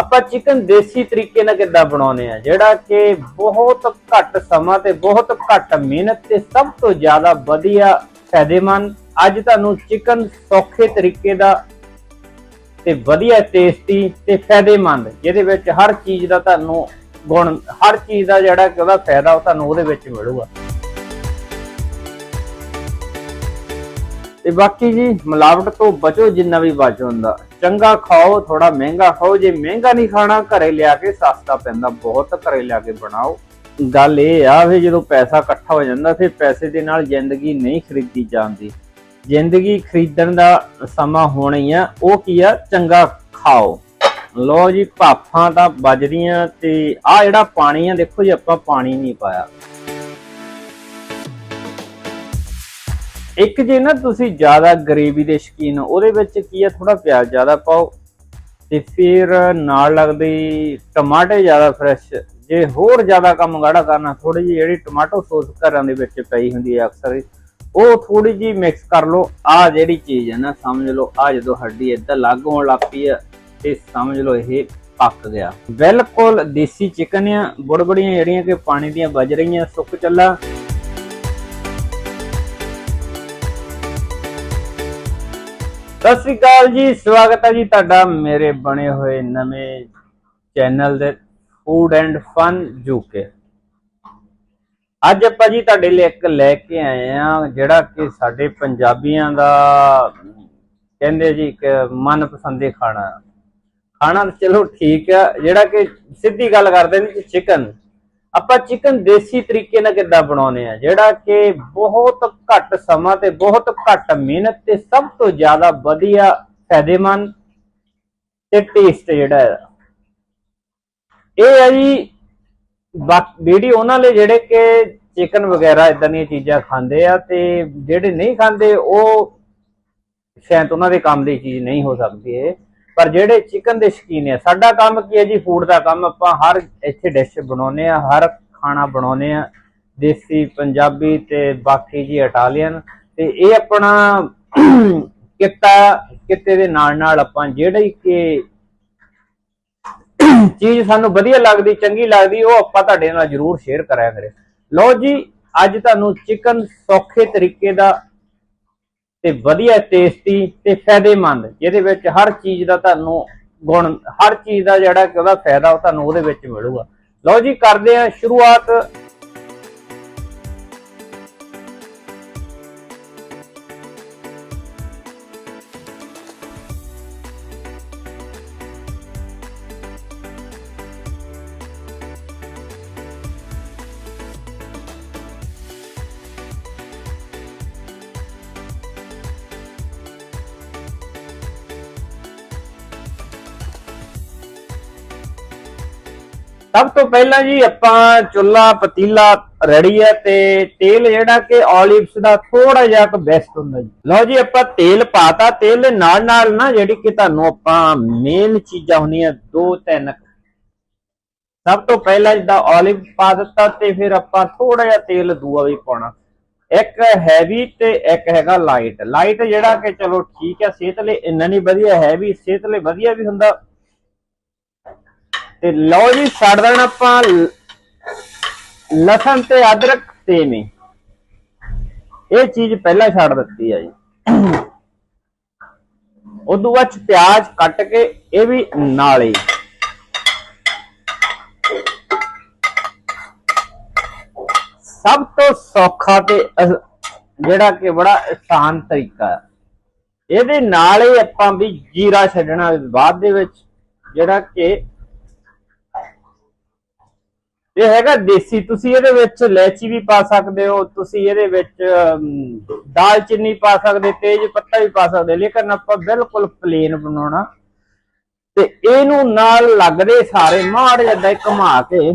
ਆਪਾਂ ਚਿਕਨ ਦੇਸੀ ਤਰੀਕੇ ਨਾਲ ਕਿੱਦਾਂ ਬਣਾਉਨੇ ਆ ਜਿਹੜਾ ਕਿ ਬਹੁਤ ਘੱਟ ਸਮਾਂ ਤੇ ਬਹੁਤ ਘੱਟ ਮਿਹਨਤ ਤੇ ਸਭ ਤੋਂ ਜ਼ਿਆਦਾ ਵਧੀਆ ਫਾਇਦੇਮੰਦ, ਅੱਜ ਤੁਹਾਨੂੰ ਚਿਕਨ ਸੌਖੇ ਤਰੀਕੇ ਦਾ ਤੇ ਵਧੀਆ ਟੇਸਟੀ ਤੇ ਫਾਇਦੇਮੰਦ, ਜਿਹਦੇ ਵਿੱਚ ਹਰ ਚੀਜ਼ ਦਾ ਤੁਹਾਨੂੰ ਗੁਣ, ਹਰ ਚੀਜ਼ ਦਾ ਜਿਹੜਾ ਕਿ ਉਹਦਾ ਫਾਇਦਾ ਉਹ ਤੁਹਾਨੂੰ ਉਹਦੇ ਵਿੱਚ ਮਿਲੂਗਾ। ਤੇ ਬਾਕੀ ਜੀ, ਮਿਲਾਵਟ ਤੋਂ ਬਚੋ ਜਿੰਨਾ ਵੀ ਬਚ ਹੁੰਦਾ। ਚੰਗਾ ਖਾਓ ਥੋੜਾ ਮਹਿੰਗਾ ਖਾਓ, ਜੇ ਮਹਿੰਗਾ ਨਹੀਂ ਖਾਣਾ, ਘਰੇ ਲਿਆ ਕੇ ਸਸਤਾ ਪੈਂਦਾ, ਬਹੁਤ ਘਰੇ ਲਿਆ ਕੇ ਬਣਾਓ। ਗੱਲ ਇਹ ਆ ਵੀ ਜਦੋਂ ਪੈਸਾ ਇਕੱਠਾ ਹੋ ਜਾਂਦਾ, ਫਿਰ ਪੈਸੇ ਦੇ ਨਾਲ ਜ਼ਿੰਦਗੀ ਨਹੀਂ ਖਰੀਦੀ ਜਾਂਦੀ। ਜ਼ਿੰਦਗੀ ਖਰੀਦਣ ਦਾ ਸਮਾਂ ਹੋਣਾ ਹੀ ਆ, ਉਹ ਕੀ ਆ? ਚੰਗਾ ਖਾਓ। ਲੋ ਜੀ, ਭਾਫਾਂ ਤਾਂ ਵੱਜਦੀਆਂ ਤੇ ਆ ਜਿਹੜਾ ਪਾਣੀ ਆ, ਦੇਖੋ ਜੀ, ਆਪਾਂ ਪਾਣੀ ਨਹੀਂ ਪਾਇਆ। ਇੱਕ ਜੇ ਨਾ ਤੁਸੀਂ ਜ਼ਿਆਦਾ ਗਰੇਵੀ ਦੇ ਸ਼ਕੀਨ ਹੋ ਉਹਦੇ ਵਿੱਚ ਕੀ ਆ ਥੋੜਾ ਪਿਆਜ਼ ਜ਼ਿਆਦਾ ਪਾਓ ਤੇ ਫਿਰ ਨਾਲ ਲੱਗਦੀ ਟਮਾਟੇ ਜ਼ਿਆਦਾ ਫਰੈਸ਼ ਜੇ ਹੋਰ ਜ਼ਿਆਦਾ ਕੰਮ ਗਾੜਾ ਕਰਨਾ ਥੋੜੀ ਜਿਹੀ ਜਿਹੜੀ ਟਮਾਟੋ ਸੌਸ ਘਰਾਂ ਦੇ ਵਿੱਚ ਪਈ ਹੁੰਦੀ ਹੈ ਅਕਸਰ ਹੀ, ਉਹ ਥੋੜੀ ਜਿਹੀ ਮਿਕਸ ਕਰ ਲਓ। ਆ ਜਿਹੜੀ ਚੀਜ਼ ਹੈ ਨਾ ਸਮਝ ਲਓ ਆ ਜਦੋਂ ਹੱਡੀ ਇੱਦਾਂ ਲੱਗ ਹੋਣ ਲੱਗ ਪਈ ਆ ਤੇ ਸਮਝ ਲਓ ਇਹ ਪੱਕ ਗਿਆ। ਬਿਲਕੁਲ ਦੇਸੀ ਚਿਕਨ ਆ ਬੁੜਬੜੀਆਂ ਜਿਹੜੀਆਂ ਕਿ ਪਾਣੀ ਦੀਆਂ ਵੱਜ ਰਹੀਆਂ ਸੁੱਕ ਚੱਲਾ। ਸਤਿ ਸ੍ਰੀ ਅਕਾਲ ਜੀ, ਸਵਾਗਤ ਹੈ ਜੀ ਤੁਹਾਡਾ ਮੇਰੇ ਬਣੇ ਹੋਏ ਨਵੇਂ ਚੈਨਲ ਦੇ ਫੂਡ ਐਂਡ ਫਨ ਜੂਕੇ ਅੱਜ ਆਪਾਂ ਜੀ ਤੁਹਾਡੇ ਲਈ ਇੱਕ ਲੈ ਕੇ ਆਏ ਆ ਜਿਹੜਾ ਕਿ ਸਾਡੇ ਪੰਜਾਬੀਆਂ ਦਾ ਕਹਿੰਦੇ ਜੀ ਕਿ ਮਨਪਸੰਦੀ ਖਾਣਾ। ਖਾਣਾ ਤਾਂ ਚਲੋ ਠੀਕ ਆ ਜਿਹੜਾ ਕਿ ਸਿੱਧੀ ਗੱਲ ਕਰਦੇ ਨੇ ਚਿਕਨ ਆਪਾਂ ਚਿਕਨ ਦੇਸੀ ਤਰੀਕੇ ਨਾਲ ਕਿੱਦਾਂ ਬਣਾਉਨੇ ਆ ਜਿਹੜਾ ਕਿ ਬਹੁਤ ਘੱਟ ਸਮਾਂ ਤੇ ਬਹੁਤ ਘੱਟ ਮਿਹਨਤ ਤੇ ਸਭ ਤੋਂ ਜ਼ਿਆਦਾ ਵਧੀਆ ਫਾਇਦੇਮੰਦ ਤੇ ਟੇਸਟ ਜਿਹੜਾ ਹੈ। ਇਹ ਹੈ ਜੀ ਵੀਡੀਓ ਉਹਨਾਂ ਲਈ ਜਿਹੜੇ ਕਿ ਚਿਕਨ ਵਗੈਰਾ ਇਦਾਂ ਦੀਆਂ ਚੀਜ਼ਾਂ ਖਾਂਦੇ ਆ ਤੇ ਜਿਹੜੇ ਨਹੀਂ ਖਾਂਦੇ, ਉਹ ਸ਼ਾਇਦ ਉਹਨਾਂ ਦੇ ਕੰਮ ਦੀ ਚੀਜ਼ ਨਹੀਂ ਹੋ ਸਕਦੀ ਇਹ। ਪਰ ਜਿਹੜੇ ਚਿਕਨ ਦੇ ਸ਼ਕੀਨ ਆ, ਸਾਡਾ ਕੰਮ ਕੀ ਹੈ ਜੀ? ਫੂਡ ਦਾ ਕੰਮ ਆਪਾਂ ਹਰ ਇੱਥੇ ਡਿਸ਼ ਬਣਾਉਨੇ ਆ, ਹਰ ਖਾਣਾ ਬਣਾਉਨੇ ਆ, ਦੇਸੀ, ਪੰਜਾਬੀ ਤੇ ਬਾਕੀ ਜੀ ਇਟਾਲੀਅਨ ਤੇ ਇਹ ਆਪਣਾ ਕਿੱਤਾ, ਕਿੱਤੇ ਦੇ ਨਾਲ ਨਾਲ ਆਪਾਂ ਜਿਹੜੀ ਕਿ ਚੀਜ਼ ਸਾਨੂੰ ਵਧੀਆ ਲੱਗਦੀ, ਚੰਗੀ ਲੱਗਦੀ, ਉਹ ਆਪਾਂ ਤੁਹਾਡੇ ਨਾਲ ਜਰੂਰ ਸ਼ੇਅਰ ਕਰਿਆ ਕਰੇ। ਲਓ ਜੀ, ਅੱਜ ਤੁਹਾਨੂੰ ਚਿਕਨ ਸੌਖੇ ਤਰੀਕੇ ਦਾ ਤੇ ਵਧੀਆ ਟੇਸਟੀ ਤੇ ਫਾਇਦੇਮੰਦ, ਜਿਹਦੇ ਵਿੱਚ ਹਰ ਚੀਜ਼ ਦਾ ਤੁਹਾਨੂੰ ਗੁਣ, ਹਰ ਚੀਜ਼ ਦਾ ਜਿਹੜਾ ਕਿ ਉਹਦਾ ਫਾਇਦਾ ਉਹ ਤੁਹਾਨੂੰ ਉਹਦੇ ਵਿੱਚ ਮਿਲੂਗਾ। ਲਓ ਜੀ, ਕਰਦੇ ਆ ਸ਼ੁਰੂਆਤ। ਸਭ ਤੋਂ ਪਹਿਲਾਂ ਜੀ ਆਪਾਂ ਚੁੱਲਾ ਪਤੀਲਾ ਰੈਡੀ ਹੈ ਤੇ ਤੇਲ ਜਿਹੜਾ ਕਿ 올ਿਵਸ ਦਾ ਥੋੜਾ ਜਿਹਾ ਕੁ ਬੈਸਟ ਹੁੰਦਾ ਜੀ। ਲਓ ਜੀ, ਆਪਾਂ ਤੇਲ ਪਾਤਾ। ਤੇਲ ਦੇ ਨਾਲ ਨਾਲ ਨਾ ਜਿਹੜੀ ਕਿ ਤੁਹਾਨੂੰ ਆਪਾਂ ਮੇਨ ਚੀਜ਼ਾਂ ਹੁੰਦੀਆਂ, ਦੋ ਤਿੰਨ ਸਭ ਤੋਂ ਪਹਿਲਾਂ ਜਿੱਦਾਂ 올ਿਵ ਪਾ ਦਿੱਤਾ ਤੇ ਫਿਰ ਆਪਾਂ ਥੋੜਾ ਜਿਹਾ ਤੇਲ ਦੂਆ ਵੀ ਪਾਉਣਾ। ਇੱਕ ਹੈਵੀ ਤੇ ਇੱਕ ਹੈਗਾ ਲਾਈਟ ਲਾਈਟ ਜਿਹੜਾ ਕਿ ਚਲੋ ਠੀਕ ਹੈ, ਸਿਹਤ ਲਈ ਇੰਨਾ ਨਹੀਂ ਵਧੀਆ ਹੈਵੀ ਸਿਹਤ ਲਈ ਵਧੀਆ ਵੀ ਹੁੰਦਾ। ਤੇ ਲਓ ਜੀ, ਛੱਡ ਦੇਣਾ ਆਪਾਂ ਲਸਣ ਤੇ ਅਦਰਕ ਸੇਮੀ ਇਹ ਚੀਜ਼ ਪਹਿਲਾਂ ਛੱਡ ਦਿੱਤੀ ਆ ਜੀ। ਉਦੋਂ ਬਾਅਦ ਪਿਆਜ਼ ਕੱਟ ਕੇ ਇਹ ਵੀ ਨਾਲ ਸਭ ਤੋਂ ਸੌਖਾ ਤੇ ਜਿਹੜਾ ਕਿ ਬੜਾ ਆਸਾਨ ਤਰੀਕਾ ਇਹਦੇ ਨਾਲ ਹੀ ਆਪਾਂ ਵੀ ਜੀਰਾ ਛੱਡਣਾ ਬਾਅਦ ਦੇ ਵਿੱਚ, ਜਿਹੜਾ ਕਿ ਇਹ ਹੈਗਾ ਦੇਸੀ, ਤੁਸੀਂ ਇਹਦੇ ਵਿੱਚ ਇਲਾਇਚੀ ਵੀ ਪਾ ਸਕਦੇ ਹੋ, ਤੁਸੀਂ ਇਹਦੇ ਵਿੱਚ ਦਾਲਚੀਨੀ ਪਾ ਸਕਦੇ, ਤੇਜ ਪੱਤਾ ਵੀ ਪਾ ਸਕਦੇ ਲੇਕਿਨ ਆਪਾਂ ਬਿਲਕੁਲ ਪਲੇਨ ਬਣਾਉਣਾ। ਤੇ ਇਹਨੂੰ ਨਾਲ ਲੱਗਦੇ ਸਾਰੇ, ਮਾੜ ਜਿਹਾ ਘੁਮਾ ਕੇ।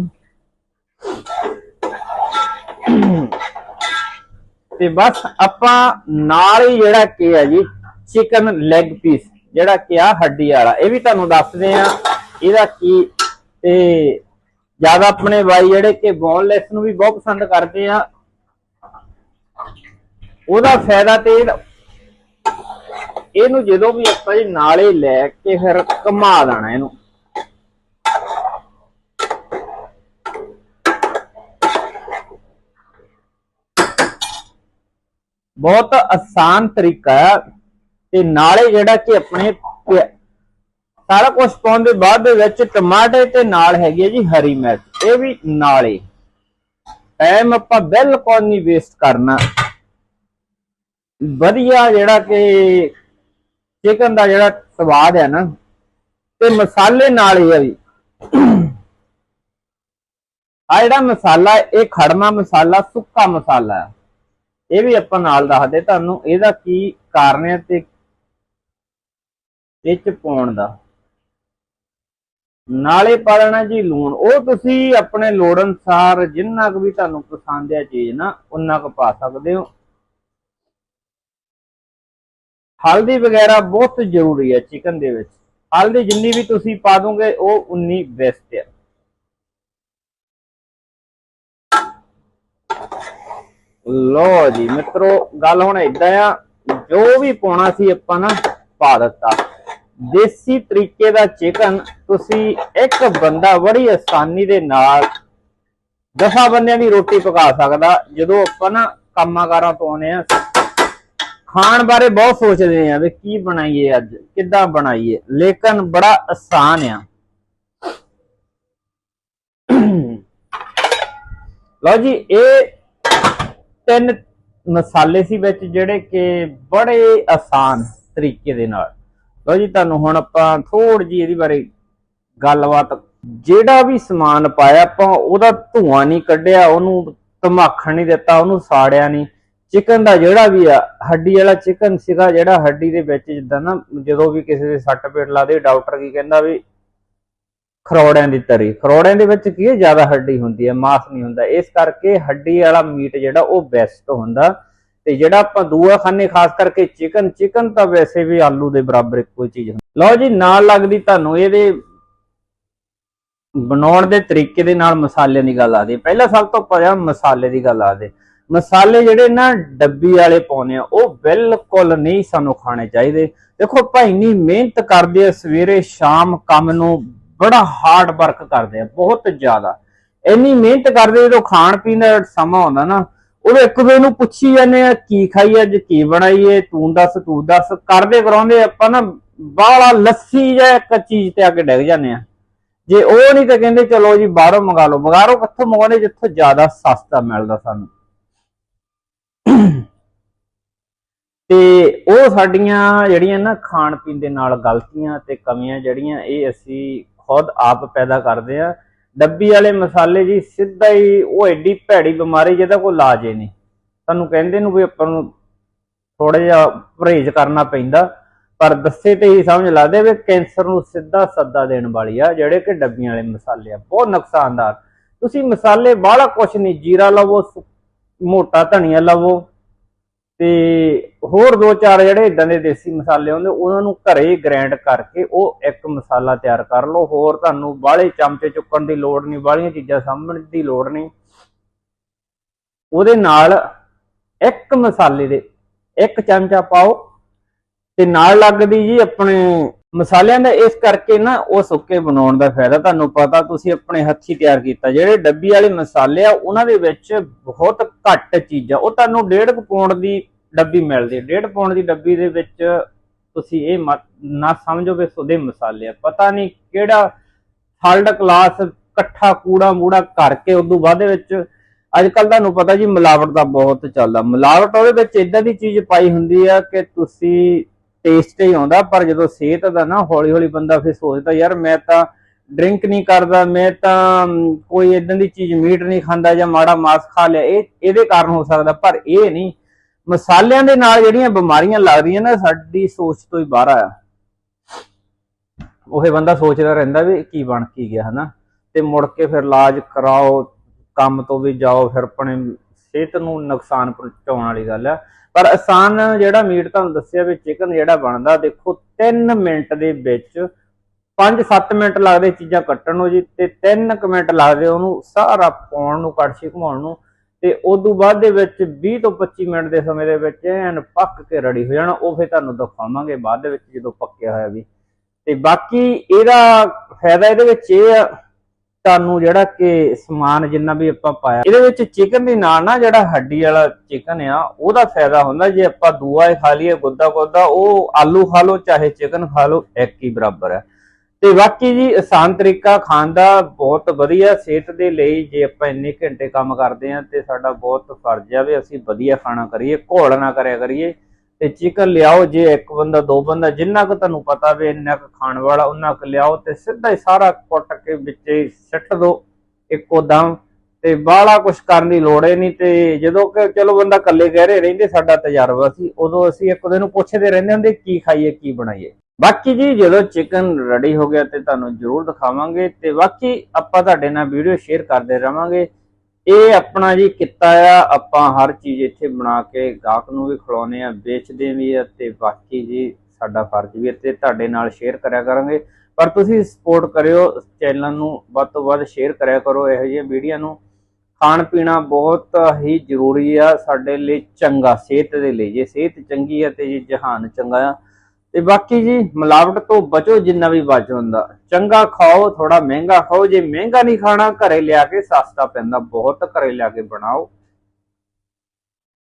ਤੇ ਬਸ ਆਪਾਂ ਨਾਲ ਹੀ ਜਿਹੜਾ ਕੀ ਹੈ ਜੀ ਚਿਕਨ ਲੈਗ ਪੀਸ ਜਿਹੜਾ ਕਿ ਆ ਹੱਡੀ ਵਾਲਾ, ਇਹ ਵੀ ਤੁਹਾਨੂੰ ਦੱਸਦੇ ਆ ਇਹਦਾ ਕੀ, ਤੇ ਜ਼ਿਆਦਾ ਆਪਣੇ ਬਾਈ ਜਿਹੜੇ ਕਿ ਬੋਨਲੈਸ ਨੂੰ ਵੀ ਬਹੁਤ ਪਸੰਦ ਕਰਦੇ ਆ, ਉਹਦਾ ਫਾਇਦਾ ਤੇ ਇਹਨੂੰ ਜਦੋਂ ਵੀ ਆਪਾਂ ਜੀ ਨਾਲੇ ਲੈ ਕੇ ਫਿਰ ਘਮਾ ਦੇਣਾ ਇਹਨੂੰ। ਬਹੁਤ ਆਸਾਨ ਤਰੀਕਾ ਹੈ ਤੇ ਨਾਲੇ ਜਿਹੜਾ ਕਿ ਆਪਣੇ ਸਾਰਾ ਕੁਝ ਪਾਉਣ ਦੇ ਬਾਅਦ ਦੇ ਵਿੱਚ ਟਮਾਟਰ ਤੇ ਨਾਲ ਹੈਗੀ ਹੈ ਜੀ ਹਰੀ ਮਿਰਚ, ਇਹ ਵੀ ਨਾਲੇ ਟਾਈਮ ਆਪਾਂ ਬਿਲਕੁਲ ਨਹੀਂ ਵੇਸਟ ਕਰਨਾ। ਵਧੀਆ ਜਿਹੜਾ ਕਿ ਚਿਕਨ ਦਾ ਜਿਹੜਾ ਸਵਾਦ ਹੈ ਨਾ, ਤੇ ਮਸਾਲੇ ਨਾਲ ਹੀ ਆ ਵੀ ਆ ਜਿਹੜਾ ਮਸਾਲਾ, ਇਹ ਖੜਮਾ ਮਸਾਲਾ, ਸੁੱਕਾ ਮਸਾਲਾ ਹੈ। ਇਹ ਵੀ ਆਪਾਂ ਨਾਲ ਦੱਸਦੇ ਤੁਹਾਨੂੰ, ਇਹਦਾ ਕੀ ਕਾਰਨ ਹੈ ਤੇ ਇਹ ਚ ਪਾਉਣ ਦਾ। ਨਾਲੇ ਪਾ ਲੈਣਾ ਜੀ ਲੂਣ, ਉਹ ਤੁਸੀਂ ਆਪਣੇ ਲੋੜ ਅਨੁਸਾਰ ਜਿੰਨਾ ਕੁ ਵੀ ਤੁਹਾਨੂੰ ਪਸੰਦ ਹੈ ਚੀਜ਼ ਨਾ ਉਨਾ ਕੁ ਪਾ ਸਕਦੇ ਹੋ। ਹਲਦੀ ਵਗੈਰਾ ਬਹੁਤ ਜ਼ਰੂਰੀ ਹੈ ਚਿਕਨ ਦੇ ਵਿੱਚ। ਹਲਦੀ ਜਿੰਨੀ ਵੀ ਤੁਸੀਂ ਪਾ ਦੋਗੇ, ਉਹ ਉਨੀ ਬੈਸਟ ਹੈ ਲੋ ਜੀ, ਮਿੱਤਰੋ, ਗੱਲ ਹੁਣ ਇਦਾਂ ਆ, ਜੋ ਵੀ ਪਾਉਣਾ ਸੀ ਆਪਾਂ ਨਾ, ਪਾ ਦਿੱਤਾ। ਦੇਸੀ ਤਰੀਕੇ ਦਾ ਚਿਕਨ ਤੁਸੀਂ ਇੱਕ ਬੰਦਾ ਬੜੀ ਆਸਾਨੀ ਦੇ ਨਾਲ ਦਸਾਂ ਬੰਦਿਆਂ ਦੀ ਰੋਟੀ ਪਕਾ ਸਕਦਾ, ਜਦੋਂ ਆਪਾਂ ਨਾ ਕੰਮਾਂ-ਕਾਰਾਂ ਤੋਂ ਆਉਂਦੇ ਆ ਖਾਣ ਬਾਰੇ ਬਹੁਤ ਸੋਚਦੇ ਆ ਵੀ ਕੀ ਬਣਾਈਏ ਅੱਜ, ਕਿੱਦਾਂ ਬਣਾਈਏ, ਲੇਕਿਨ ਬੜਾ ਆਸਾਨ ਆ। ਲਓ ਜੀ, ਇਹ ਤਿੰਨ ਮਸਾਲੇ ਸੀ ਵਿੱਚ ਜਿਹੜੇ ਕਿ ਬੜੇ ਆਸਾਨ ਤਰੀਕੇ ਦੇ ਨਾਲ। ਲਓ ਜੀ, ਤੁਹਾਨੂੰ ਹੁਣ ਆਪਾਂ ਥੋੜੀ ਜੀ ਇਹਦੀ ਬਾਰੇ ਗੱਲਬਾਤ, ਜਿਹੜਾ ਵੀ ਸਮਾਨ ਪਾਇਆ, ਆਪਾਂ ਉਹਦਾ ਧੂਆਂ ਨਹੀਂ ਕੱਢਿਆ, ਉਹਨੂੰ ਧਮਾਖਣ ਨਹੀਂ ਦਿੱਤਾ, ਉਹਨੂੰ ਸਾੜਿਆ ਨਹੀਂ। ਚਿਕਨ ਦਾ ਜਿਹੜਾ ਵੀ ਆ, ਹੱਡੀ ਵਾਲਾ ਚਿਕਨ ਸੀਗਾ, ਜਿਹੜਾ ਹੱਡੀ ਦੇ ਵਿੱਚ ਜਿੱਦਾਂ ਨਾ, ਜਦੋਂ ਵੀ ਕਿਸੇ ਦੇ ਸੱਟ ਪੇਟ ਲਾਦੇ ਡਾਕਟਰ ਕੀ ਕਹਿੰਦਾ ਵੀ ਖਰੋੜਿਆਂ ਦੀ ਤਰੀ। ਖਰੋੜਿਆਂ ਦੇ ਵਿੱਚ ਕੀ ਹੈ? ਜ਼ਿਆਦਾ ਹੱਡੀ ਹੁੰਦੀ ਹੈ, ਮਾਸ ਨਹੀਂ ਹੁੰਦਾ। ਇਸ ਕਰਕੇ ਹੱਡੀ ਵਾਲਾ ਮੀਟ ਜਿਹੜਾ, ਉਹ ਬੈਸਟ ਹੁੰਦਾ। ਤੇ ਜਿਹੜਾ ਆਪਾਂ ਦੂਆ ਖਾਨੇ ਖਾਸ ਕਰਕੇ ਚਿਕਨ ਚਿਕਨ ਤਾਂ ਵੈਸੇ ਵੀ ਆਲੂ ਦੇ ਬਰਾਬਰ ਇੱਕੋ ਚੀਜ਼ ਲਓ ਜੀ, ਨਾਲ ਲੱਗਦੀ ਤੁਹਾਨੂੰ ਇਹਦੇ ਬਣਾਉਣ ਦੇ ਤਰੀਕੇ ਦੇ ਨਾਲ ਮਸਾਲਿਆਂ ਦੀ ਗੱਲ ਆਦੀ। ਪਹਿਲਾਂ ਸਭ ਤੋਂ ਪਹਿਲਾਂ ਮਸਾਲੇ ਦੀ ਗੱਲ ਆਦੇ। ਮਸਾਲੇ ਜਿਹੜੇ ਨਾ ਡੱਬੀ ਵਾਲੇ ਪਾਉਨੇ ਆ, ਉਹ ਬਿਲਕੁਲ ਨਹੀਂ ਸਾਨੂੰ ਖਾਣੇ ਚਾਹੀਦੇ। ਦੇਖੋ ਭਾਈ ਇੰਨੀ ਮਿਹਨਤ ਕਰਦੇ ਆ, ਸਵੇਰੇ ਸ਼ਾਮ ਕੰਮ ਨੂੰ ਬੜਾ ਹਾਰਡ ਵਰਕ ਕਰਦੇ ਆ, ਬਹੁਤ ਜ਼ਿਆਦਾ। ਇੰਨੀ ਮਿਹਨਤ ਕਰਦੇ ਜਦੋਂ ਖਾਣ ਪੀਣ ਦਾ ਸਮਾਂ ਆਉਂਦਾ ਨਾ ਉਹ ਇੱਕ ਦੂਜੇ ਨੂੰ ਪੁੱਛੀ ਜਾਂਦੇ ਆ, ਕੀ ਖਾਈ ਅੱਜ, ਕੀ ਬਣਾਈਏ, ਤੂੰ ਦੱਸ ਤੂੰ ਦੱਸ। ਕਰਦੇ ਕਰਾਉਂਦੇ ਆਪਾਂ ਨਾ ਬਾਹਲਾ ਲੱਸੀ ਜਾਂ ਇੱਕ ਚੀਜ਼ ਤੇ ਆ ਕੇ ਡਿੱਗ ਜਾਂਦੇ ਆ। ਜੇ ਉਹ ਨਹੀਂ ਤਾਂ ਕਹਿੰਦੇ, ਚਲੋ ਜੀ, ਬਾਹਰੋਂ ਮੰਗਾ ਲਓ। ਬਾਹਰੋਂ ਕਿੱਥੋਂ ਮੰਗਾਉਣੇ ਜਿੱਥੋਂ ਜ਼ਿਆਦਾ ਸਸਤਾ ਮਿਲਦਾ ਸਾਨੂੰ। ਤੇ ਉਹ ਸਾਡੀਆਂ ਜਿਹੜੀਆਂ ਨਾ ਖਾਣ ਪੀਣ ਦੇ ਨਾਲ ਗਲਤੀਆਂ ਤੇ ਕਮੀਆਂ ਜਿਹੜੀਆਂ, ਇਹ ਅਸੀਂ ਖੁਦ ਆਪ ਪੈਦਾ ਕਰਦੇ ਆ। ਡੱਬੀ ਵਾਲੇ ਮਸਾਲੇ ਜੀ, ਸਿੱਧਾ ਹੀ ਉਹ ਐਡੀ ਭੈੜੀ ਬਿਮਾਰੀ ਜਿਹਦਾ ਕੋਈ ਇਲਾਜ ਹੀ ਨਹੀਂ। ਤੁਹਾਨੂੰ ਕਹਿੰਦੇ ਨੂੰ ਵੀ ਆਪਾਂ ਨੂੰ ਥੋੜਾ ਜਿਹਾ ਪਰਹੇਜ਼ ਕਰਨਾ ਪੈਂਦਾ, ਪਰ ਦੱਸੇ ਤੇ ਹੀ ਸਮਝ ਲੱਗਦੇ ਵੀ ਕੈਂਸਰ ਨੂੰ ਸਿੱਧਾ ਸੱਦਾ ਦੇਣ ਵਾਲੀ ਆ, ਜਿਹੜੇ ਕਿ ਡੱਬੀਆਂ ਵਾਲੇ ਮਸਾਲੇ ਆ, ਬਹੁਤ ਨੁਕਸਾਨਦਾਰ। ਤੁਸੀਂ ਮਸਾਲੇ ਬਾਹਲਾ ਕੁਛ ਨਹੀਂ, ਜੀਰਾ ਲਵੋ ਮੋਟਾ ਧਨੀਆ ਲਵੋ ਤੇ ਹੋਰ ਦੋ ਚਾਰ ਜਿਹੜੇ ਇਦਾਂ ਦੇ ਦੇਸੀ ਮਸਾਲੇ ਹੁੰਦੇ, ਉਹਨਾਂ ਨੂੰ ਘਰੇ ਗ੍ਰਾਈਂਡ ਕਰਕੇ ਉਹ ਇੱਕ ਮਸਾਲਾ ਤਿਆਰ ਕਰ ਲਓ। ਹੋਰ ਤੁਹਾਨੂੰ ਬਾਹਲੇ ਚਮਚੇ ਚੁੱਕਣ ਦੀ ਲੋੜ ਨਹੀਂ, ਬਾਹਲੀਆਂ ਚੀਜ਼ਾਂ ਸਾਂਭਣ ਦੀ ਲੋੜ ਨਹੀਂ। ਉਹਦੇ ਨਾਲ ਇੱਕ ਮਸਾਲੇ ਦੇ ਇੱਕ ਚਮਚਾ ਪਾਓ ਤੇ ਨਾਲ ਲੱਗਦੀ ਜੀ ਆਪਣੇ ਮਸਾਲਿਆਂ ਦਾ ਇਸ ਕਰਕੇ ਨਾ ਉਹ ਸੁੱਕੇ ਬਣਾਉਣ ਦਾ ਫਾਇਦਾ ਤੁਹਾਨੂੰ ਪਤਾ, ਤੁਸੀਂ ਆਪਣੇ ਹੱਥੀ ਤਿਆਰ ਕੀਤਾ। ਜਿਹੜੇ ਡੱਬੀ ਵਾਲੇ ਮਸਾਲੇ ਆ, ਉਹਨਾਂ ਦੇ ਵਿੱਚ ਬਹੁਤ ਘੱਟ ਚੀਜ਼ਾਂ, ਉਹ ਤੁਹਾਨੂੰ 1.5 ਪੌਂਡ ਦੀ ਡੱਬੀ ਮਿਲਦੀ ਹੈ। 1.5 ਪੌਂਡ ਦੀ ਡੱਬੀ ਦੇ ਵਿੱਚ ਤੁਸੀਂ ਇਹ ਨਾ ਸਮਝੋ ਵੀ ਸੁਦੇ ਮਸਾਲੇ ਆ। ਪਤਾ ਨਹੀਂ ਕਿਹੜਾ ਥਰਡ ਕਲਾਸ ਇਕੱਠਾ ਕੂੜਾ ਮੂੜਾ ਕਰਕੇ ਉਦੋਂ ਬਾਅਦ ਦੇ ਵਿੱਚ ਅੱਜ ਕੱਲ ਤੁਹਾਨੂੰ ਪਤਾ ਜੀ ਮਿਲਾਵਟ ਦਾ ਬਹੁਤ ਚੱਲਦਾ। ਮਿਲਾਵਟ ਉਹਦੇ ਵਿੱਚ ਇਦਾਂ ਦੀ ਚੀਜ਼ ਪਾਈ ਹੁੰਦੀ ਆ ਕਿ ਤੁਸੀਂ ਟੇਸਟ ਹੀ ਆਉਂਦਾ, ਪਰ ਜਦੋਂ ਸਿਹਤ ਦਾ ਨਾ ਹੌਲੀ ਹੌਲੀ ਬੰਦਾ ਫਿਰ ਸੋਚਦਾ, ਯਾਰ ਮੈਂ ਤਾਂ ਡਰਿੰਕ ਨਹੀਂ ਕਰਦਾ, ਮੈਂ ਤਾਂ ਕੋਈ ਇਦਾਂ ਦੀ ਚੀਜ਼ ਮੀਟ ਨਹੀਂ ਖਾਂਦਾ ਜਾਂ ਮਾੜਾ ਮਾਸ ਖਾ ਲਿਆ, ਇਹ, ਇਹਦੇ ਕਾਰਨ ਹੋ ਸਕਦਾ, ਪਰ ਇਹ ਨਹੀਂ। ਮਸਾਲਿਆਂ ਦੇ ਨਾਲ ਜਿਹੜੀਆਂ ਬਿਮਾਰੀਆਂ ਲੱਗਦੀਆਂ ਨਾ, ਸਾਡੀ ਸੋਚ ਤੋਂ ਹੀ ਬਾਹਰ ਆ ਉਹੇ ਬੰਦਾ ਸੋਚਦਾ ਰਹਿੰਦਾ ਵੀ ਕੀ ਬਣ ਕੀ ਗਿਆ, ਹਨਾ? ਤੇ ਮੁੜ ਕੇ ਫਿਰ ਇਲਾਜ ਕਰਾਓ, ਕੰਮ ਤੋਂ ਵੀ ਜਾਓ, ਫਿਰ ਆਪਣੇ ਸਿਹਤ ਨੂੰ ਨੁਕਸਾਨ ਪਹੁੰਚਾਉਣ ਵਾਲੀ ਗੱਲ ਆ। ਪਰ ਆਸਾਨ ਜਿਹੜਾ ਮੀਟ ਤੁਹਾਨੂੰ ਦੱਸਿਆ ਵੀ ਚਿਕਨ ਜਿਹੜਾ ਬਣਦਾ, ਦੇਖੋ 3 ਮਿੰਟ ਦੇ ਵਿੱਚ 5-7 ਮਿੰਟ ਲੱਗਦੇ ਚੀਜ਼ਾਂ ਕੱਟਣ ਨੂੰ ਜੀ, ਤੇ 3 ਕੁ ਮਿੰਟ ਲੱਗਦੇ ਉਹਨੂੰ ਸਾਰਾ ਪਾਉਣ ਨੂੰ, ਕੜਛੀ ਘੁਮਾਉਣ ਨੂੰ, ਤੇ ਉਦੋਂ ਬਾਅਦ ਦੇ ਵਿੱਚ 20 ਤੋਂ 25 ਮਿੰਟ ਦੇ ਸਮੇਂ ਦੇ ਵਿੱਚ ਐਨ ਪੱਕ ਕੇ ਰੈਡੀ ਹੋ ਜਾਣਾ, ਉਹ ਫਿਰ ਤੁਹਾਨੂੰ ਦਿਖਾਵਾਂਗੇ ਬਾਅਦ ਦੇ ਵਿੱਚ ਜਦੋਂ ਪੱਕਿਆ ਹੋਇਆ ਵੀ। ਤੇ ਬਾਕੀ ਇਹਦਾ ਫਾਇਦਾ ਇਹਦੇ ਵਿੱਚ ਇਹ ਆ ਤੁਹਾਨੂੰ ਜਿਹੜਾ ਕਿ ਸਮਾਨ ਜਿੰਨਾ ਵੀ ਆਪਾਂ ਪਾਇਆ, ਇਹਦੇ ਵਿੱਚ ਚਿਕਨ ਦੇ ਨਾਲ ਨਾ ਜਿਹੜਾ ਹੱਡੀ ਵਾਲਾ ਚਿਕਨ ਆ, ਉਹਦਾ ਫਾਇਦਾ ਹੁੰਦਾ ਜੇ ਆਪਾਂ ਦੂਆ ਹੀ ਖਾ ਲਈਏ, ਗੁੱਦਾ ਗੁੱਦਾ ਉਹ ਆਲੂ ਖਾ ਲਓ, ਚਾਹੇ ਚਿਕਨ ਖਾ ਲਓ, ਇੱਕ ਹੀ ਬਰਾਬਰ ਹੈ ਤੇ ਬਾਕੀ ਜੀ ਆਸਾਨ ਤਰੀਕਾ ਖਾਣ ਦਾ ਬਹੁਤ ਵਧੀਆ, ਸਿਹਤ ਦੇ ਲਈ ਜੇ ਆਪਾਂ ਇੰਨੇ ਘੰਟੇ ਕੰਮ ਕਰਦੇ ਆ ਤੇ ਸਾਡਾ ਬਹੁਤ ਫਰਜ਼ ਆ ਵੀ ਅਸੀਂ ਵਧੀਆ ਖਾਣਾ ਕਰੀਏ, ਘੋਲ ਨਾ ਕਰਿਆ ਕਰੀਏ। ਤੇ ਚਿਕਨ ਲਿਆਓ, ਜੇ ਇੱਕ ਬੰਦਾ, ਦੋ ਬੰਦਾ, ਜਿੰਨਾ ਕੁ ਤੁਹਾਨੂੰ ਪਤਾ ਵੀ ਇੰਨਾ ਕੁ ਖਾਣ ਵਾਲਾ, ਉਹਨਾਂ ਕੁ ਲਿਆਓ ਤੇ ਸਿੱਧਾ ਹੀ ਸਾਰਾ ਕੁੱਟ ਕੇ ਵਿੱਚ ਹੀ ਦਿਓ ਇੱਕੋ ਦਮ ਤੇ ਬਾਹਲਾ ਕੁਝ ਕਰਨ ਦੀ ਲੋੜ ਹੀ ਨਹੀਂ ਤੇ ਜਦੋਂ ਕਿ ਚਲੋ ਬੰਦਾ ਇਕੱਲੇ ਕਹਿ ਰਹੇ ਰਹਿੰਦੇ, ਸਾਡਾ ਤਜਰਬਾ ਸੀ, ਉਦੋਂ ਅਸੀਂ ਇੱਕ ਦਿਨ ਨੂੰ ਪੁੱਛਦੇ ਰਹਿੰਦੇ ਹੁੰਦੇ ਕੀ ਖਾਈਏ, ਕੀ ਬਣਾਈਏ। ਬਾਕੀ ਜੀ ਜਦੋਂ ਚਿਕਨ ਰੈਡੀ ਹੋ ਗਿਆ ਤੇ ਤੁਹਾਨੂੰ ਜ਼ਰੂਰ ਦਿਖਾਵਾਂਗੇ ਤੇ ਬਾਕੀ ਆਪਾਂ ਤੁਹਾਡੇ ਨਾਲ ਵੀਡੀਓ ਸ਼ੇਅਰ ਕਰਦੇ ਰਵਾਂਗੇ। ਇਹ ਆਪਣਾ ਜੀ ਕਿੱਤਾ ਆ, ਆਪਾਂ ਹਰ ਚੀਜ਼ ਇੱਥੇ ਬਣਾ ਕੇ ਗਾਹਕ ਨੂੰ ਵੀ ਖਿਲਾਉਨੇ ਆ, ਵੇਚਦੇ ਵੀ ਆ ਤੇ ਬਾਕੀ ਜੀ ਸਾਡਾ ਫਰਜ਼ ਵੀ ਹੈ ਤੇ ਤੁਹਾਡੇ ਨਾਲ ਸ਼ੇਅਰ ਕਰਿਆ ਕਰਾਂਗੇ। ਪਰ ਤੁਸੀਂ ਸਪੋਰਟ ਕਰਿਓ ਚੈਨਲ ਨੂੰ ਵੱਧ ਤੋਂ ਵੱਧ ਸ਼ੇਅਰ ਕਰਿਆ ਕਰੋ ਇਹੋ ਜਿਹੀਆਂ ਵੀਡੀਓ ਨੂੰ। ਖਾਣ ਪੀਣਾ ਬਹੁਤ ਹੀ ਜ਼ਰੂਰੀ ਆ, ਸਾਡੇ ਲਈ ਚੰਗਾ, ਸਿਹਤ ਦੇ ਲਈ। ਜੇ ਸਿਹਤ ਚੰਗੀ ਆ ਤੇ ਜੇ ਜਹਾਨ ਚੰਗਾ ਆ ਤੇ ਬਾਕੀ ਜੀ ਮਿਲਾਵਟ ਤੋਂ ਬਚੋ ਜਿੰਨਾ ਵੀ ਬਚ ਹੁੰਦਾ। ਚੰਗਾ ਖਾਓ ਥੋੜਾ ਮਹਿੰਗਾ ਖਾਓ, ਜੇ ਮਹਿੰਗਾ ਨਹੀਂ ਖਾਣਾ, ਘਰੇ ਲਿਆ ਕੇ ਸਸਤਾ ਪੈਂਦਾ। ਬਹੁਤ ਘਰੇ ਲਿਆ ਕੇ ਬਣਾਓ।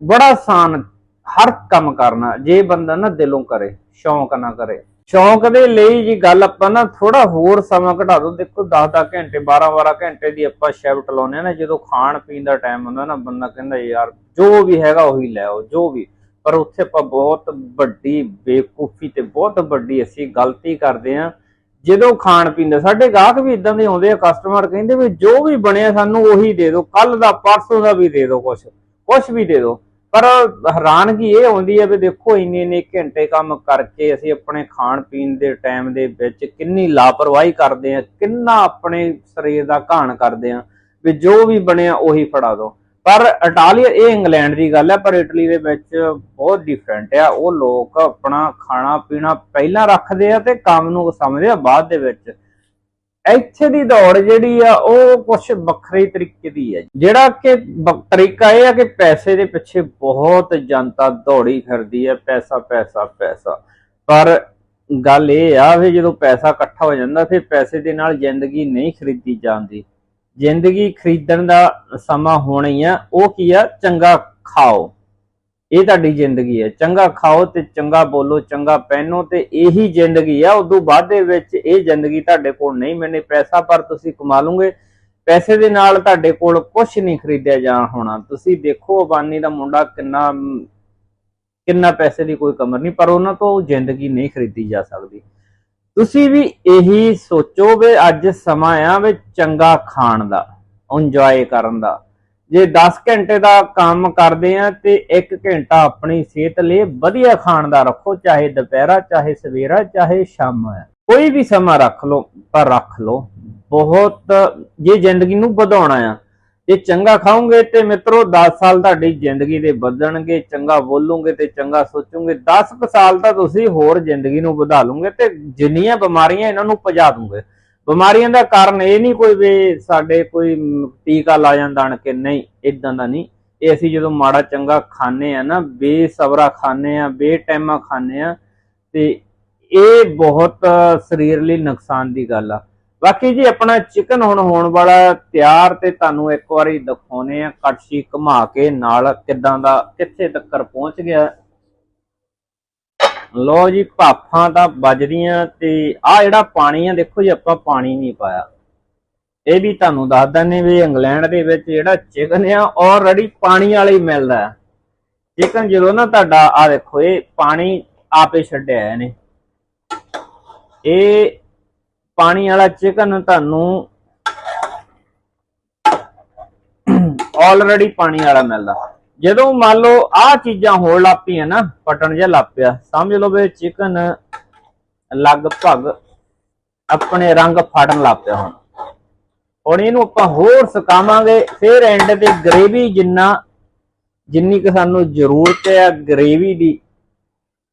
ਬੜਾ ਆਸਾਨ ਹਰ ਕੰਮ ਕਰਨਾ, ਜੇ ਬੰਦਾ ਨਾ ਦਿਲੋਂ ਕਰੇ, ਸ਼ੌਂਕ ਨਾ ਕਰੇ। ਸ਼ੌਂਕ ਦੇ ਲਈ ਜੀ ਗੱਲ ਆਪਾਂ ਨਾ ਥੋੜਾ ਹੋਰ ਸਮਾਂ ਘਟਾ ਦੋ। ਦੇਖੋ 10-10 ਘੰਟੇ 12-12 ਘੰਟੇ ਦੀ ਆਪਾਂ ਸ਼ਿਫਟ ਲਾਉਨੇ ਆ ਨਾ, ਜਦੋਂ ਖਾਣ ਪੀਣ ਦਾ ਟਾਈਮ ਹੁੰਦਾ ਨਾ, ਬੰਦਾ ਕਹਿੰਦਾ, ਯਾਰ, ਜੋ ਵੀ ਹੈਗਾ ਉਹੀ ਲੈ ਆਓ, ਜੋ ਵੀ। ਪਰ ਉੱਥੇ ਆਪਾਂ ਬਹੁਤ ਵੱਡੀ ਬੇਕੂਫੀ ਤੇ ਬਹੁਤ ਵੱਡੀ ਅਸੀਂ ਗਲਤੀ ਕਰਦੇ ਆ ਜਦੋਂ ਖਾਣ ਪੀਣ ਦਾ, ਸਾਡੇ ਗਾਹਕ ਵੀ ਇਦਾਂ ਦੇ ਆਉਂਦੇ ਆ ਕਸਟਮਰ ਕਹਿੰਦੇ ਵੀ ਜੋ ਵੀ ਬਣਿਆ ਸਾਨੂੰ ਉਹੀ ਦੇ ਦਿਓ ਕੱਲ ਦਾ, ਪਰਸੋਂ ਦਾ ਵੀ ਦੇ ਦਿਓ ਕੁਛ ਕੁਛ ਵੀ ਦੇ ਦਿਓ। ਪਰ ਹੈਰਾਨਗੀ ਇਹ ਆਉਂਦੀ ਹੈ ਵੀ ਦੇਖੋ ਇੰਨੇ ਇੰਨੇ ਘੰਟੇ ਕੰਮ ਕਰਕੇ ਅਸੀਂ ਆਪਣੇ ਖਾਣ ਪੀਣ ਦੇ ਟਾਈਮ ਦੇ ਵਿੱਚ ਕਿੰਨੀ ਲਾਪਰਵਾਹੀ ਕਰਦੇ ਆ ਕਿੰਨਾ ਆਪਣੇ ਸਰੀਰ ਦਾ ਘਾਣ ਕਰਦੇ ਆ ਵੀ ਜੋ ਵੀ ਬਣਿਆ ਉਹੀ ਫੜਾ ਦਿਓ। ਪਰ ਇਟਾਲੀਆ, ਇਹ ਇੰਗਲੈਂਡ ਦੀ ਗੱਲ ਹੈ, ਪਰ ਇਟਲੀ ਦੇ ਵਿੱਚ ਬਹੁਤ ਡਿਫਰੈਂਟ ਆ। ਉਹ ਲੋਕ ਆਪਣਾ ਖਾਣਾ ਪੀਣਾ ਪਹਿਲਾਂ ਰੱਖਦੇ ਆ ਤੇ ਕੰਮ ਨੂੰ ਸਮਝਦੇ ਆ ਬਾਅਦ ਦੇ ਵਿੱਚ। ਇੱਥੇ ਦੀ ਦੌੜ ਜਿਹੜੀ ਆ, ਉਹ ਕੁਝ ਵੱਖਰੇ ਤਰੀਕੇ ਦੀ ਹੈ ਜਿਹੜਾ ਕਿ ਤਰੀਕਾ ਇਹ ਆ ਕਿ ਪੈਸੇ ਦੇ ਪਿੱਛੇ ਬਹੁਤ ਜਨਤਾ ਦੌੜੀ ਫਿਰਦੀ ਹੈ ਪੈਸਾ ਪੈਸਾ ਪੈਸਾ। ਪਰ ਗੱਲ ਇਹ ਆ ਵੀ ਜਦੋਂ ਪੈਸਾ ਇਕੱਠਾ ਹੋ ਜਾਂਦਾ, ਫਿਰ ਪੈਸੇ ਦੇ ਨਾਲ ਜ਼ਿੰਦਗੀ ਨਹੀਂ ਖਰੀਦੀ ਜਾਂਦੀ। ਜ਼ਿੰਦਗੀ ਖਰੀਦਣ ਦਾ ਸਮਾਂ ਹੋਣਾ ਹੀ ਆ। ਉਹ ਕੀ ਆ? ਚੰਗਾ ਖਾਓ। ਇਹ ਤੁਹਾਡੀ ਜ਼ਿੰਦਗੀ ਹੈ। ਚੰਗਾ ਖਾਓ ਤੇ ਚੰਗਾ ਬੋਲੋ, ਚੰਗਾ ਪਹਿਨੋ ਤੇ ਇਹੀ ਜ਼ਿੰਦਗੀ ਆ। ਉਦੋਂ ਬਾਅਦ ਦੇ ਵਿੱਚ ਇਹ ਜ਼ਿੰਦਗੀ ਤੁਹਾਡੇ ਕੋਲ ਨਹੀਂ ਮੈਨੇ ਪੈਸਾ ਪਰ ਤੁਸੀਂ ਕਮਾ ਲਓਗੇ। ਪੈਸੇ ਦੇ ਨਾਲ ਤੁਹਾਡੇ ਕੋਲ ਕੁਝ ਨਹੀਂ ਖਰੀਦਿਆ ਜਾ ਹੋਣਾ। ਤੁਸੀਂ ਦੇਖੋ, ਅਬਾਨੀ ਦਾ ਮੁੰਡਾ ਕਿੰਨਾ ਕਿੰਨਾ ਪੈਸੇ ਦੀ ਕੋਈ ਕਮਰ ਨਹੀਂ, ਪਰ ਉਹਨਾਂ ਤੋਂ ਜ਼ਿੰਦਗੀ ਨਹੀਂ ਖਰੀਦੀ ਜਾ ਸਕਦੀ। ਤੁਸੀਂ ਵੀ ਇਹੀ ਸੋਚੋ ਵੀ ਅੱਜ ਸਮਾਂ ਆ ਵੀ ਚੰਗਾ ਖਾਣ ਦਾ ਇੰਜੋਏ ਕਰਨ ਦਾ। ਜੇ 10 ਘੰਟੇ ਦਾ ਕੰਮ ਕਰਦੇ ਆ ਤੇ 1 ਘੰਟਾ ਆਪਣੀ ਸਿਹਤ ਲਈ ਵਧੀਆ ਖਾਣ ਦਾ ਰੱਖੋ, ਚਾਹੇ ਦੁਪਹਿਰਾ, ਚਾਹੇ ਸਵੇਰਾ, ਚਾਹੇ ਸ਼ਾਮ ਹੈ ਕੋਈ ਵੀ ਸਮਾਂ ਰੱਖ ਲਓ, ਪਰ ਰੱਖ ਲਓ। ਬਹੁਤ ਜੇ ਜ਼ਿੰਦਗੀ ਨੂੰ ਵਧਾਉਣਾ ਆ ਜੇ ਚੰਗਾ ਖਾਓਗੇ ਤੇ ਮਿੱਤਰੋ 10 ਸਾਲ ਤੁਹਾਡੀ ਜ਼ਿੰਦਗੀ ਦੇ ਬਦਲਣਗੇ, ਚੰਗਾ ਬੋਲੋਗੇ ਤੇ ਚੰਗਾ ਸੋਚੋਗੇ। 10 ਕੁ ਸਾਲ ਤਾਂ ਤੁਸੀਂ ਹੋਰ ਜ਼ਿੰਦਗੀ ਨੂੰ ਵਧਾ ਲਓਗੇ ਤੇ ਜਿੰਨੀਆਂ ਬਿਮਾਰੀਆਂ ਇਹਨਾਂ ਨੂੰ ਭਜਾ ਦੂੰਗੇ। ਬਿਮਾਰੀਆਂ ਦਾ ਕਾਰਨ ਇਹ ਨਹੀਂ ਕੋਈ ਵੀ ਸਾਡੇ ਕੋਈ ਟੀਕਾ ਲਾ ਜਾਂਦਾ ਆਣ ਕੇ, ਨਹੀਂ ਇਦਾਂ ਦਾ ਨਹੀਂ। ਇਹ ਅਸੀਂ ਜਦੋਂ ਮਾੜਾ ਚੰਗਾ ਖਾਣੇ ਆ ਨਾ, ਬੇਸਬਰਾ ਖਾਣੇ ਆ ਬੇਟਾਈਮਾ ਖਾਣੇ ਆ, ਤੇ ਇਹ ਬਹੁਤ ਸਰੀਰ ਲਈ ਨੁਕਸਾਨ ਦੀ ਗੱਲ ਆ। ਬਾਕੀ ਜੀ ਆਪਣਾ ਚਿਕਨ ਹੁਣ ਹੋਣ ਵਾਲਾ ਤਿਆਰ ਤੇ ਤੁਹਾਨੂੰ ਇੱਕ ਵਾਰੀ ਦਿਖਾਉਨੇ ਆ, ਕੜਛੀ ਘੁਮਾ ਕੇ ਨਾਲ ਕਿਦਾਂ ਦਾ, ਕਿੱਥੇ ਤੱਕ ਪਹੁੰਚ ਗਿਆ। ਲੋ ਜੀ, ਭਾਫਾਂ ਤਾਂ ਵੱਜਦੀਆਂ ਤੇ ਆ ਜਿਹੜਾ ਪਾਣੀ ਆ, ਦੇਖੋ ਜੀ, ਆਪਾਂ ਪਾਣੀ ਨਹੀਂ ਪਾਇਆ। ਇਹ ਵੀ ਤੁਹਾਨੂੰ ਦੱਸ ਦਿੰਦੇ ਵੀ ਇੰਗਲੈਂਡ ਦੇ ਵਿੱਚ ਜਿਹੜਾ ਚਿਕਨ ਆ ਆਲਰੇਡੀ ਪਾਣੀ ਵਾਲਾ ਹੀ ਮਿਲਦਾ ਚਿਕਨ ਜਦੋਂ ਨਾ ਤੁਹਾਡਾ ਆ ਦੇਖੋ, ਇਹ ਪਾਣੀ ਆਪੇ ਛੱਡਿਆ ਇਹਨੇ। ਇਹ ਪਾਣੀ ਵਾਲਾ ਚਿਕਨ ਤੁਹਾਨੂੰ ਆਲਰੇਡੀ ਪਾਣੀ ਵਾਲਾ ਮਿਲਦਾ। ਜਦੋਂ ਮੰਨ ਲਓ ਆਹ ਚੀਜ਼ਾਂ ਹੋਣ ਲੱਗ ਨਾ ਪਟਣ ਜਿਹਾ ਲੱਗ ਸਮਝ ਲਓ ਵੀ ਚਿਕਨ ਲਗਭਗ ਆਪਣੇ ਰੰਗ ਫੜਨ ਲੱਗ ਪਿਆ ਹੁਣ। ਹੁਣ ਇਹਨੂੰ ਆਪਾਂ ਹੋਰ ਸੁਕਾਵਾਂਗੇ, ਫਿਰ ਐਂਡ ਤੇ ਗ੍ਰੇਵੀ ਜਿੰਨਾ ਜਿੰਨੀ ਕਿ ਸਾਨੂੰ ਜ਼ਰੂਰਤ ਹੈ ਗ੍ਰੇਵੀ ਦੀ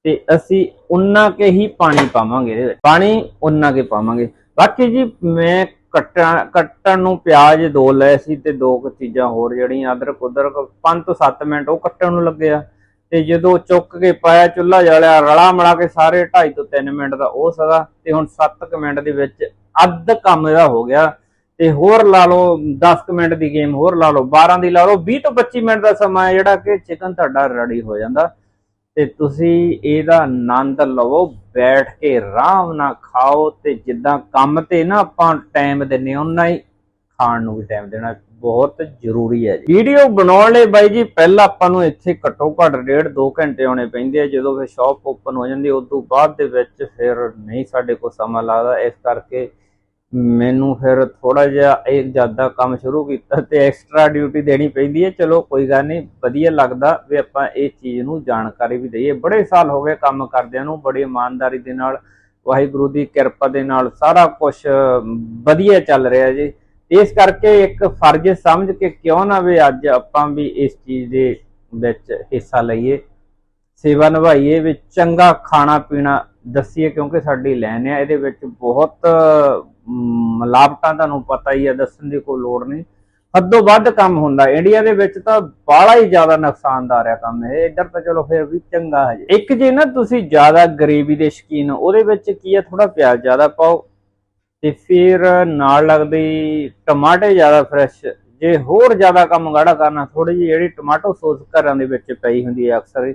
ਤੇ ਅਸੀਂ ਉਨਾ ਕੇ ਹੀ ਪਾਣੀ ਪਾਵਾਂਗੇ ਇਹਦੇ ਵਿੱਚ। ਪਾਣੀ ਉਨਾ ਕੇ ਪਾਵਾਂਗੇ। ਬਾਕੀ ਜੀ, ਮੈਂ ਕੱਟਣ ਕੱਟਣ ਨੂੰ ਪਿਆਜ਼ ਦੋ ਲਏ ਸੀ ਤੇ ਦੋ ਕੁ ਚੀਜ਼ਾਂ ਹੋਰ ਜਿਹੜੀਆਂ ਅਦਰਕ, ਉਦਰਕ 5 ਤੋਂ 7 ਮਿੰਟ ਉਹ ਕੱਟਣ ਨੂੰ ਲੱਗਿਆ ਤੇ ਜਦੋਂ ਚੁੱਕ ਕੇ ਪਾਇਆ ਚੁੱਲ੍ਹਾ ਜਲਿਆ, ਰਲਾ ਮਲਾ ਕੇ ਸਾਰੇ 2.5 ਤੋਂ 3 ਮਿੰਟ ਦਾ ਉਹ ਸਦਾ ਤੇ ਹੁਣ 7 ਕੁ ਮਿੰਟ ਦੇ ਵਿੱਚ ਅੱਧ ਕੰਮ ਇਹਦਾ ਹੋ ਗਿਆ। ਤੇ ਹੋਰ ਲਾ ਲਓ 10 ਕੁ ਮਿੰਟ ਦੀ ਗੇਮ ਹੋਰ ਲਾ ਲਓ 12 ਦੀ ਲਾ ਲਓ 20 ਤੋਂ 25 ਮਿੰਟ ਦਾ ਸਮਾਂ ਜਿਹੜਾ ਕਿ ਚਿਕਨ ਤੁਹਾਡਾ ਰੈਡੀ ਹੋ ਜਾਂਦਾ। ਤੇ ਤੁਸੀਂ ਇਹਦਾ ਆਨੰਦ ਲਵੋ, ਬੈਠ ਕੇ ਆਰਾਮ ਨਾਲ ਖਾਓ ਤੇ ਜਿੱਦਾਂ ਕੰਮ ਤੇ ਨਾ ਆਪਾਂ ਟਾਈਮ ਦਿੰਨੇ ਉਹਨਾਂ ਹੀ ਖਾਣ ਨੂੰ ਵੀ ਟਾਈਮ ਦੇਣਾ ਬਹੁਤ ਜ਼ਰੂਰੀ ਹੈ ਜੀ। ਵੀਡੀਓ ਬਣਾਉਣ ਲਈ ਬਾਈ ਜੀ, ਪਹਿਲਾਂ ਆਪਾਂ ਨੂੰ ਇੱਥੇ ਘੱਟੋ ਘੱਟ ਡੇਢ 2 ਘੰਟੇ ਆਉਣੇ ਪੈਂਦੇ ਆ, ਜਦੋਂ ਫਿਰ ਸ਼ਾਪ ਓਪਨ ਹੋ ਜਾਂਦੀ ਉਸ ਤੋਂ ਬਾਅਦ ਦੇ ਵਿੱਚ ਫਿਰ ਨਹੀਂ ਸਾਡੇ ਕੋਲ ਸਮਾਂ ਲੱਗਦਾ, ਇਸ ਕਰਕੇ ਮੈਨੂੰ ਫਿਰ ਥੋੜਾ ਜਿਹਾ ਇਹ ਜ਼ਿਆਦਾ ਕੰਮ ਸ਼ੁਰੂ ਕੀਤਾ ਤੇ ਐਕਸਟਰਾ ਡਿਊਟੀ ਦੇਣੀ ਪੈਂਦੀ ਹੈ। ਚਲੋ ਕੋਈ ਗੱਲ ਨਹੀਂ, ਵਧੀਆ ਲੱਗਦਾ ਵੀ ਆਪਾਂ ਇਹ ਚੀਜ਼ ਨੂੰ ਜਾਣਕਾਰੀ ਵੀ ਦਈਏ। ਬੜੇ ਸਾਲ ਹੋ ਗਏ ਕੰਮ ਕਰਦਿਆਂ ਨੂੰ, ਬੜੀ ਇਮਾਨਦਾਰੀ ਦੇ ਨਾਲ, ਵਾਹਿਗੁਰੂ ਦੀ ਕਿਰਪਾ ਦੇ ਨਾਲ ਸਾਰਾ ਕੁਝ ਵਧੀਆ ਚੱਲ ਰਿਹਾ ਜੀ। ਇਸ ਕਰਕੇ ਇੱਕ ਫਰਜ਼ ਸਮਝ ਕੇ ਕਿਉਂ ਨਾ ਵੀ ਅੱਜ ਆਪਾਂ ਵੀ ਇਸ ਚੀਜ਼ ਦੇ ਵਿੱਚ ਹਿੱਸਾ ਲਈਏ। ਸੇਵਾ ਨਿਭਾਈਏ ਵੀ ਚੰਗਾ ਖਾਣਾ ਪੀਣਾ ਦੱਸੀਏ ਕਿਉਂਕਿ ਸਾਡੀ ਲੈਨ ਹੈ ਇਹਦੇ ਵਿੱਚ ਬਹੁਤ ਅਮ, ਮਿਲਾਵਟਾਂ ਤੁਹਾਨੂੰ ਪਤਾ ਹੀ ਹੈ ਦੱਸਣ ਦੀ ਕੋਈ ਲੋੜ ਨਹੀਂ। ਹੱਦੋਂ ਵੱਧ ਕੰਮ ਹੁੰਦਾ। ਇੰਡੀਆ ਦੇ ਵਿੱਚ ਤਾਂ ਬਾਹਲਾ ਹੀ ਜ਼ਿਆਦਾ ਨੁਕਸਾਨਦਾਰ ਹੈ ਕੰਮ ਇਹ। ਇੱਧਰ ਤਾਂ ਚਲੋ ਫਿਰ ਵੀ ਚੰਗਾ ਹੈ। ਇੱਕ ਜੇ ਨਾ ਤੁਸੀਂ ਜ਼ਿਆਦਾ ਗਰੇਵੀ ਦੇ ਸ਼ਕੀਨ ਉਹਦੇ ਵਿੱਚ ਕੀ ਹੈ? ਥੋੜਾ ਪਿਆਜ਼ ਜ਼ਿਆਦਾ ਪਾਓ ਤੇ ਫਿਰ ਨਾਲ ਲੱਗਦੀ ਟਮਾਟੇ ਜ਼ਿਆਦਾ ਫਰੈਸ਼ ਜੇ ਹੋਰ ਜ਼ਿਆਦਾ ਕੰਮ ਗਾੜਾ ਕਰਨਾ ਥੋੜੀ ਜਿਹੀ ਜਿਹੜੀ ਟਮਾਟੋ ਸੌਸ ਘਰਾਂ ਦੇ ਵਿੱਚ ਪਈ ਹੁੰਦੀ ਹੈ ਅਕਸਰ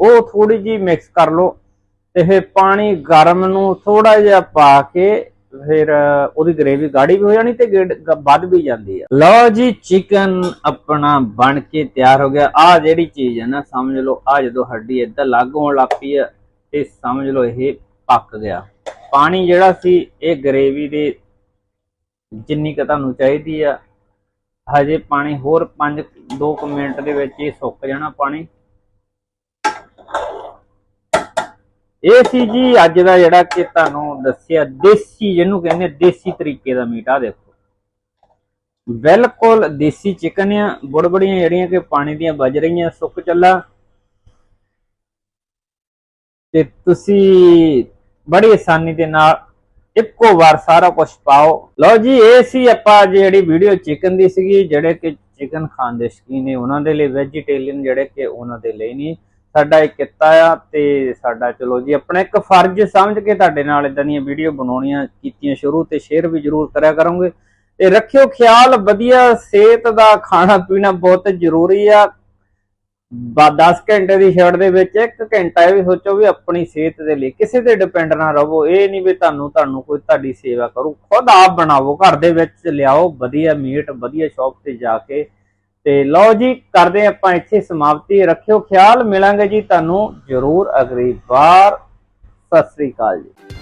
ਉਹ ਥੋੜੀ ਜਿਹੀ ਮਿਕਸ ਕਰ ਲਓ ਤੇ ਫਿਰ ਪਾਣੀ ਗਰਮ ਨੂੰ ਥੋੜਾ ਜਿਹਾ ਪਾ ਕੇ ਫਿਰ ਉਹਦੀ ਗ੍ਰੇਵੀ ਗਾੜੀ ਵੀ ਹੋ ਜਾਣੀ ਤੇ ਵੱਧ ਵੀ ਜਾਂਦੀ ਹੈ ਲਓ ਜੀ ਚਿਕਨ ਆਪਣਾ ਬਣ ਕੇ ਤਿਆਰ ਹੋ ਗਿਆ। ਆ ਜਿਹੜੀ ਚੀਜ਼ ਹੈ ਨਾ, ਸਮਝ ਲਓ ਆ ਜਦੋਂ ਹੱਡੀ ਇੱਦਾਂ ਲੱਗ ਹੋਣ ਲੱਗ ਪਈ ਹੈ ਤੇ ਸਮਝ ਲਓ ਇਹ ਪੱਕ ਗਿਆ। ਪਾਣੀ ਜਿਹੜਾ ਸੀ, ਇਹ ਗ੍ਰੇਵੀ ਦੇ ਜਿੰਨੀ ਕੁ ਤੁਹਾਨੂੰ ਚਾਹੀਦੀ ਆ। ਹਜੇ ਪਾਣੀ ਹੋਰ 5 2 ਮਿੰਟ ਦੇ ਵਿੱਚ ਇਹ ਸੁੱਕ ਜਾਣਾ ਪਾਣੀ। ਇਹ ਸੀ ਜੀ ਅੱਜ ਦਾ ਜਿਹੜਾ ਕਿ ਤੁਹਾਨੂੰ ਦੱਸਿਆ ਦੇਸੀ, ਜਿਹਨੂੰ ਕਹਿੰਦੇ ਦੇਸੀ ਤਰੀਕੇ ਦਾ ਮੀਟ ਆ ਦੇਖੋ। ਬਿਲਕੁਲ ਦੇਸੀ ਚਿਕਨ ਆ, ਬੜਬੜੀਆਂ ਜਿਹੜੀਆਂ ਕਿ ਪਾਣੀ ਦੀਆਂ ਵੱਜ ਰਹੀਆਂ, ਸੁੱਕ ਚੱਲਾ। ਤੇ ਤੁਸੀਂ ਬੜੀ ਆਸਾਨੀ ਦੇ ਨਾਲ ਇੱਕੋ ਵਾਰ ਸਾਰਾ ਕੁਝ ਪਾਓ। ਲਓ ਜੀ, ਇਹ ਸੀ ਆਪਾਂ ਅੱਜ ਜਿਹੜੀ ਵੀਡੀਓ ਚਿਕਨ ਦੀ ਸੀਗੀ, ਜਿਹੜੇ ਕਿ ਚਿਕਨ ਖਾਣ ਦੇ ਸ਼ੌਕੀਨ ਨੇ, ਉਹਨਾਂ ਦੇ ਲਈ ਵੈਜੀਟੇਰੀਅਨ ਜਿਹੜੇ ਕਿ ਉਹਨਾਂ ਦੇ ਲਈ ਨਹੀਂ। ਸਾਡਾ ਇਹ ਕਿੱਤਾ ਆ ਤੇ ਸਾਡਾ ਚਲੋ ਜੀ ਆਪਣਾ ਇੱਕ ਫਰਜ਼ ਸਮਝ ਕੇ ਤੁਹਾਡੇ ਨਾਲ ਇਦਾਂ ਦੀਆਂ ਵੀਡੀਓ ਬਣਾਉਣੀਆਂ ਕੀਤੀਆਂ ਸ਼ੁਰੂ ਤੇ ਸ਼ੇਅਰ ਵੀ ਜਰੂਰ ਕਰਿਆ ਕਰੋਗੇ। ਤੇ ਰੱਖਿਓ ਖਿਆਲ, ਵਧੀਆ ਸਿਹਤ ਦਾ ਖਾਣਾ ਪੀਣਾ ਬਹੁਤ ਜ਼ਰੂਰੀ ਆ। ਬਾ 10 ਘੰਟੇ ਦੀ ਸ਼ਰਟ ਦੇ ਵਿੱਚ ਇੱਕ ਘੰਟਾ ਇਹ ਵੀ ਸੋਚੋ ਵੀ ਆਪਣੀ ਸਿਹਤ ਦੇ ਲਈ ਕਿਸੇ ਤੇ ਡਿਪੈਂਡ ਨਾ ਰਹੋ। ਇਹ ਨਹੀਂ ਵੀ ਤੁਹਾਨੂੰ ਤੁਹਾਨੂੰ ਕੋਈ ਤੁਹਾਡੀ ਸੇਵਾ ਕਰੂ। ਖੁਦ ਆਪ ਬਣਾਵੋ, ਘਰ ਦੇ ਵਿੱਚ ਲਿਆਓ ਵਧੀਆ ਮੀਟ ਵਧੀਆ ਸ਼ਾਪ ਤੇ ਜਾ ਕੇ ਤੇ ਲਓ ਜੀ, ਕਰਦੇ ਆਪਾਂ ਇੱਥੇ ਸਮਾਪਤੀ। ਰੱਖਿਓ ਖਿਆਲ, ਮਿਲਾਂਗੇ ਜੀ ਤੁਹਾਨੂੰ ਜ਼ਰੂਰ ਅਗਲੀ ਵਾਰ। ਸਤਿ ਸ੍ਰੀ ਅਕਾਲ ਜੀ।